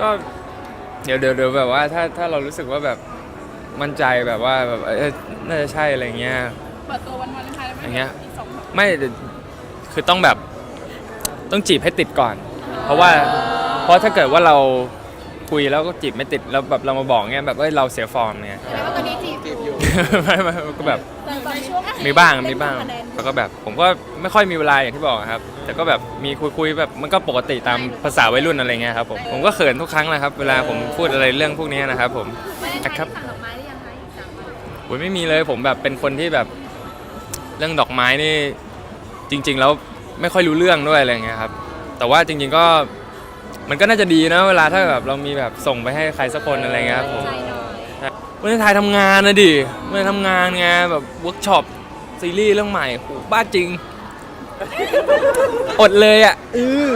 ก็เดี๋ยวเดี๋ยวเดี๋ยวแบบว่าถ้าถ้าเรารู้สึกว่าแบบมั่นใจแบบว่าแบบเออน่าจะใช่อะไรเงี้ย เปิดตัววันวาเลนไทน์แล้วไหมอย่างเงี้ยกสองแบบไม่คือต้องแบบต้องจีบให้ติดก่อน เพราะว่าเพราะถ้าเกิดว่าเรา คุยแล้วก็จีบไม่ติดแล้วแบบเรามาบอกเงี้ยแบบเอ้ยเราเสียฟอร์มเนี่ยแสดงว่าตอนนี้จีบอยู่ไม่ไม่ก็แบบแต่ตอนช่วงมีบ้างมีบ้างแล้วก็แบบผมก็ไม่ค่อยมีเวลาอย่างที่บอกครับ แต่ก็แบบมีคุยคุยๆแบบมันก็ปกติตามภาษาวัยรุ่นอะไรเงี้ยครับผมผมก็เขินทุกครั้งนะครับ เวลาผมพูดอะไรเรื่องพวกนี้นะครับ ผมไม่ได้ครับสั่งดอกไม้หรือยังคะอีกสามวันโอ้ยไม่มีเลยผมแบบเป็นคนที่แบบเรื่องดอกไม้นี่จริง ๆ แล้วไม่ค่อยรู้เรื่องด้วยอะไรเงี้ยครับ แต่ว่าจริง ๆก็ มันก็น่าจะดีนะเวลาถ้าแบบเรามีแบบส่งไปให้ใครสักคนอะไรเงี้ยครับผมใจหน่อยวันนี้ถ่ายทำงานนะดิวันนี้ทำงานไงแบบเวิร์กช็อปซีรีส์เรื่องใหม่โหบ้าจริง อดเลยอะ เออ